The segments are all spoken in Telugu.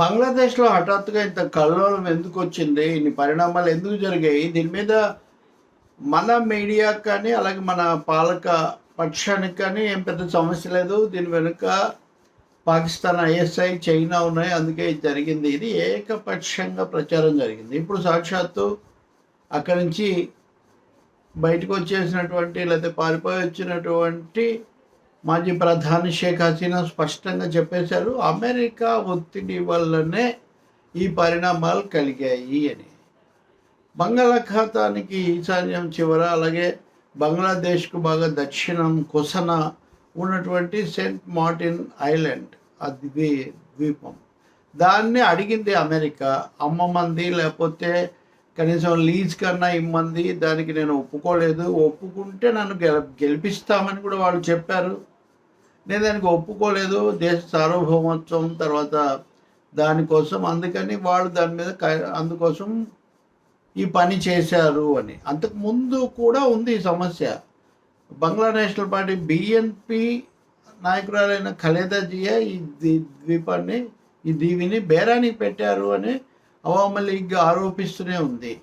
బంగ్లాదేశ్లో హఠాత్తుగా ఇంత కల్లోలం ఎందుకు వచ్చింది? ఇన్ని పరిణామాలు ఎందుకు జరిగాయి? దీని మీద మన మీడియా కానీ అలాగే మన పాలక పక్షానికి కానీ ఏం పెద్ద సమస్య లేదు. దీని వెనుక పాకిస్తాన్ ఐఎస్ఐ చైనా ఉన్నాయి. అందుకే ఇది జరిగింది. ఇది ఏకపక్షంగా ప్రచారం జరిగింది. ఇప్పుడు సాక్షాత్తు అక్కడి నుంచి బయటకు వచ్చేసినటువంటి లేకపోతే పారిపోయి వచ్చినటువంటి మాజీ ప్రధాని షేక్ హసీనా స్పష్టంగా చెప్పేశారు అమెరికా ఒత్తిడి వల్లనే ఈ పరిణామాలు కలిగాయి అని. బంగాళాఖాతానికి ఈశాన్యం చివర అలాగే బంగ్లాదేశ్కు బాగా దక్షిణం కొసన ఉన్నటువంటి సెంట్ మార్టిన్ ఐలాండ్ ఆ ద్వీపం. దాన్ని అడిగింది అమెరికా అమ్మమంది లేకపోతే కనీసం లీజ్ కన్నా ఇమ్మంది దానికి నేను ఒప్పుకోలేదు. ఒప్పుకుంటే నన్ను గెల గెలిపిస్తామని కూడా వాళ్ళు చెప్పారు. నేను దానికి ఒప్పుకోలేదు. దేశ సార్వభౌమత్వం తర్వాత దానికోసం అందుకని వాళ్ళు దాని మీద క- అందుకోసం ఈ పని చేశారు అని. అంతకు ముందు కూడా ఉంది ఈ సమస్య. బంగ్లా నేషనల్ పార్టీ బిఎన్పి నాయకురాలైన ఖలేదా జియా ఈ ద్వీపాన్ని ఈ దీవిని బేరానికి పెట్టారు అని అవామ లీగ్ ఆరోపిస్తూనే ఉంది.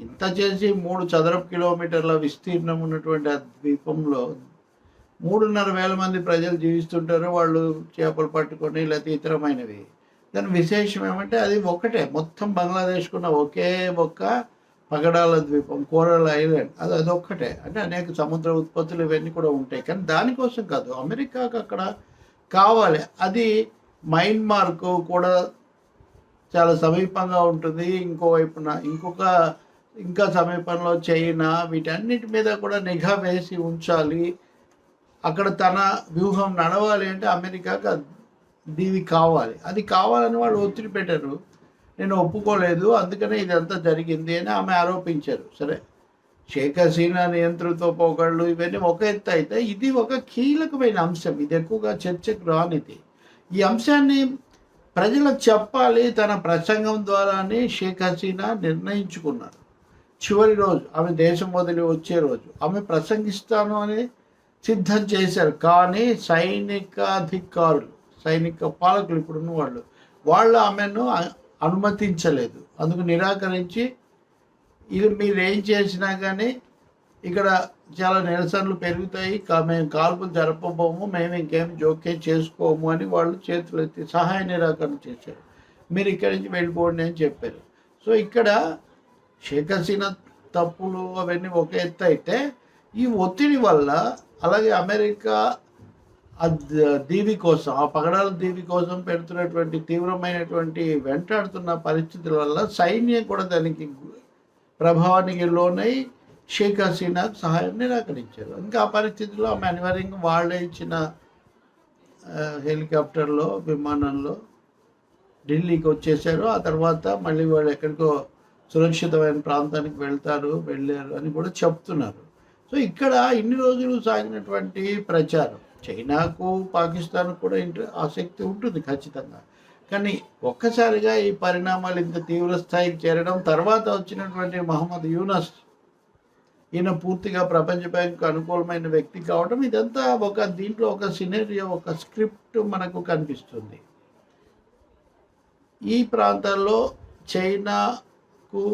ఇంత చేసి మూడు చదరపు కిలోమీటర్ల విస్తీర్ణం ఉన్నటువంటి ఆ ద్వీపంలో మూడున్నర వేల మంది ప్రజలు జీవిస్తుంటారు. వాళ్ళు చేపలు పట్టుకొని లేకపోతే ఇతరమైనవి. దాని విశేషం ఏమంటే అది ఒకటే మొత్తం బంగ్లాదేశ్కున్న ఒకే ఒక్క పగడాల ద్వీపం కోరల్ ఐలాండ్. అది అదొక్కటే. అంటే అనేక సముద్ర ఉత్పత్తులు ఇవన్నీ కూడా ఉంటాయి. కానీ దానికోసం కాదు. అమెరికాకు అక్కడ కావాలి. అది మయన్మార్కు కూడా చాలా సమీపంగా ఉంటుంది. ఇంకోవైపున ఇంకొక ఇంకా సమీపంలో చైనా వీటన్నిటి మీద కూడా నిఘా వేసి ఉంచాలి. అక్కడ తన వ్యూహం నడవాలి అంటే అమెరికాకి దీవి కావాలి. అది కావాలని వాళ్ళు ఒత్తిడి పెట్టారు. నేను ఒప్పుకోలేదు. అందుకనే ఇదంతా జరిగింది అని ఆమె ఆరోపించారు. సరే. షేక్ హసీనా నియంత్రణతో పోకళ్ళు ఇవన్నీ ఒక ఎత్తు అయితే ఇది ఒక కీలకమైన అంశం. ఇది ఎక్కువగా చర్చకు రానిది. ఈ అంశాన్ని ప్రజలకు చెప్పాలి తన ప్రసంగం ద్వారానే షేక్ హసీనా నిర్ణయించుకున్నారు. చివరి రోజు ఆమె దేశం వదిలి వచ్చే రోజు ఆమె ప్రసంగిస్తాను అని సిద్ధం చేశారు. కానీ సైనికాధికారులు సైనిక పాలకులు ఇప్పుడున్న వాళ్ళు వాళ్ళు ఆమెను అనుమతించలేదు. అందుకు నిరాకరించి ఇది మీరు ఏం చేసినా కానీ ఇక్కడ చాలా నిరసనలు పెరుగుతాయి. మేము కాల్పులు జరపబోము మేము ఇంకేం జోక్యం చేసుకోము అని వాళ్ళు చేతులు ఎత్తి సహాయ నిరాకరణ చేశారు. మీరు ఇక్కడి నుంచి వెళ్ళిపోండి అని చెప్పారు. సో ఇక్కడ షేక్ హసీనా తప్పులు అవన్నీ ఒక ఎత్తు అయితే ఈ ఒత్తిడి వల్ల అలాగే అమెరికా ఆ దీవి కోసం ఆ పగడాల దీవి కోసం పెడుతున్నటువంటి తీవ్రమైనటువంటి వెంటాడుతున్న పరిస్థితుల వల్ల సైన్యం కూడా దానికి ప్రభావానికి లోనై షేక్ హసీనాకు సహాయం నిరాకరించారు. ఇంకా ఆ పరిస్థితుల్లో ఆమె అనివార్యంగా వాళ్ళే ఇచ్చిన హెలికాప్టర్లో విమానంలో ఢిల్లీకి వచ్చేసారు ఆ తర్వాత మళ్ళీ వాళ్ళు ఎక్కడికో సురక్షితమైన ప్రాంతానికి వెళ్తారు వెళ్ళారు అని కూడా చెప్తున్నారు. సో ఇక్కడ ఇన్ని రోజులు సాగినటువంటి ప్రచారం చైనాకు పాకిస్తాన్ కూడా ఇంటర్ ఆసక్తి ఉంటుంది ఖచ్చితంగా. కానీ ఒక్కసారిగా ఈ పరిణామాలు ఇంత తీవ్ర స్థాయికి చేరడం తర్వాత వచ్చినటువంటి మహమ్మద్ యూనస్ ఈయన పూర్తిగా ప్రపంచ బ్యాంకు అనుకూలమైన వ్యక్తి కావడం ఇదంతా ఒక దీంట్లో ఒక సినేరియో ఒక స్క్రిప్ట్ మనకు కనిపిస్తుంది. ఈ ప్రాంతాల్లో చైనాకు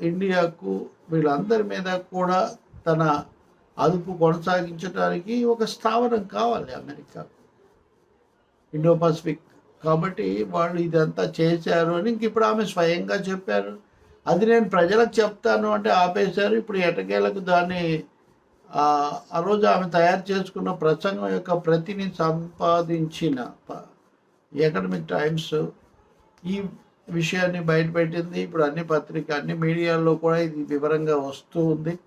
ఇండియాకు వీళ్ళందరి మీద కూడా తన అదుపు కొనసాగించడానికి ఒక స్థావరం కావాలి అమెరికాకు ఇండో పసిఫిక్ కాబట్టి వాళ్ళు ఇదంతా చేశారు అని ఇంక ఇప్పుడు ఆమె స్వయంగా చెప్పారు. అది నేను ప్రజలకు చెప్తాను అంటే ఆపేశారు. ఇప్పుడు ఎటకేలకు దాన్ని ఆ రోజు ఆమె తయారు చేసుకున్న ప్రసంగం యొక్క ప్రతిని సంపాదించిన ప- టైమ్స్ ఈ విషయాన్ని బయటపెట్టింది. ఇప్పుడు అన్ని పత్రిక అన్ని మీడియాల్లో కూడా ఇది వివరంగా వస్తూ ఉంది.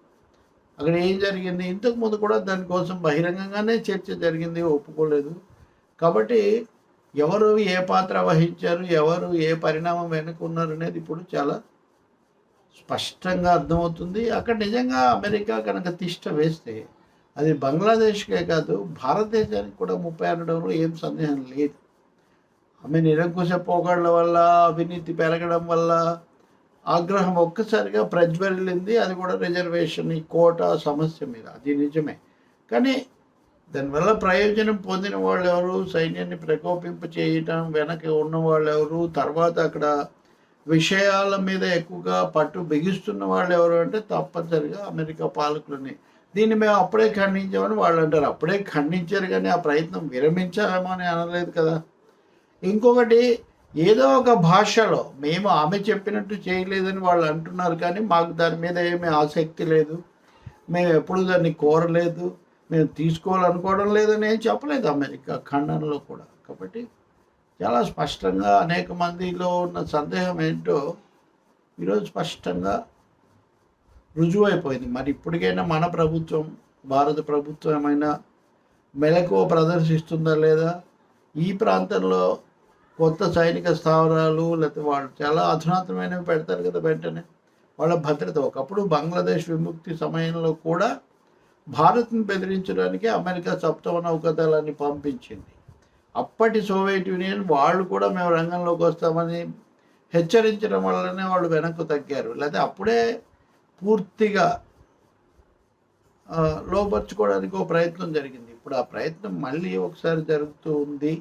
అక్కడ ఏం జరిగింది? ఇంతకుముందు కూడా దానికోసం బహిరంగంగానే చర్చ జరిగింది. ఒప్పుకోలేదు. కాబట్టి ఎవరు ఏ పాత్ర వహించారు? ఎవరు ఏ పరిణామం వెనుకున్నారు? అనేది ఇప్పుడు చాలా స్పష్టంగా అర్థమవుతుంది. అక్కడ నిజంగా అమెరికా కనుక తిష్ట వేస్తే అది బంగ్లాదేశ్కే కాదు భారతదేశానికి కూడా ముప్పై అనడంలో ఏం సందేహం లేదు. ఆమె నిరంకుశ పోకడల వల్ల అవినీతి పెరగడం వల్ల ఆగ్రహం ఒక్కసారిగా ప్రజ్వలింది. అది కూడా రిజర్వేషన్ ఈ కోటా సమస్య మీద. అది నిజమే. కానీ దానివల్ల ప్రయోజనం పొందిన వాళ్ళు ఎవరు? సైన్యాన్ని ప్రకోపింప చేయటం వెనక ఉన్న వాళ్ళు ఎవరు? తర్వాత అక్కడ విషయాల మీద ఎక్కువగా పట్టు బిగిస్తున్న వాళ్ళు ఎవరు అంటే తప్పనిసరిగా అమెరికా పాలకులని. దీన్ని మేము అప్పుడే ఖండించామని వాళ్ళు అంటారు. అప్పుడే ఖండించారు కానీ ఆ ప్రయత్నం విరమించామో అని అనలేదు కదా. ఇంకొకటి ఏదో ఒక భాషలో మేము ఆమె చెప్పినట్టు చేయలేదని వాళ్ళు అంటున్నారు కానీ మాకు దాని మీద ఏమీ ఆసక్తి లేదు. మేము ఎప్పుడు దాన్ని కోరలేదు. మేము తీసుకోవాలనుకోవడం లేదని ఏం చెప్పలేదు అమెరికా ఖండనలో కూడా. కాబట్టి చాలా స్పష్టంగా అనేక మందిలో ఉన్న సందేహం ఏంటో ఈరోజు స్పష్టంగా రుజువైపోయింది. మరి ఇప్పటికైనా మన ప్రభుత్వం భారత ప్రభుత్వం ఏమైనా మెలకువ ప్రదర్శిస్తుందా లేదా? ఈ ప్రాంతంలో కొత్త సైనిక స్థావరాలు లేకపోతే వాళ్ళు చాలా అధునాతనమైనవి పెడతారు కదా వెంటనే. వాళ్ళ భద్రత. ఒకప్పుడు బంగ్లాదేశ్ విముక్తి సమయంలో కూడా భారత్ను బెదిరించడానికి అమెరికా సప్తమ నౌకాదళాన్ని పంపించింది. అప్పటి సోవియట్ యూనియన్ వాళ్ళు కూడా మేము రంగంలోకి వస్తామని హెచ్చరించడం వల్లనే వాళ్ళు వెనక్కు తగ్గారు. లేకపోతే అప్పుడే పూర్తిగా లోపరుచుకోవడానికి ఒక ప్రయత్నం జరిగింది. ఇప్పుడు ఆ ప్రయత్నం మళ్ళీ ఒకసారి జరుగుతూ ఉంది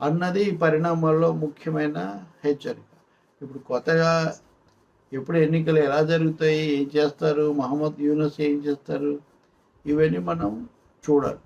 అన్నది ఈ పరిణామాల్లో ముఖ్యమైన హెచ్చరిక. ఇప్పుడు కొత్తగా ఎప్పుడు ఎన్నికలు ఎలా జరుగుతాయి ఏం చేస్తారు మహమ్మద్ యూనస్ ఏం చేస్తారు ఇవన్నీ మనం చూడాలి.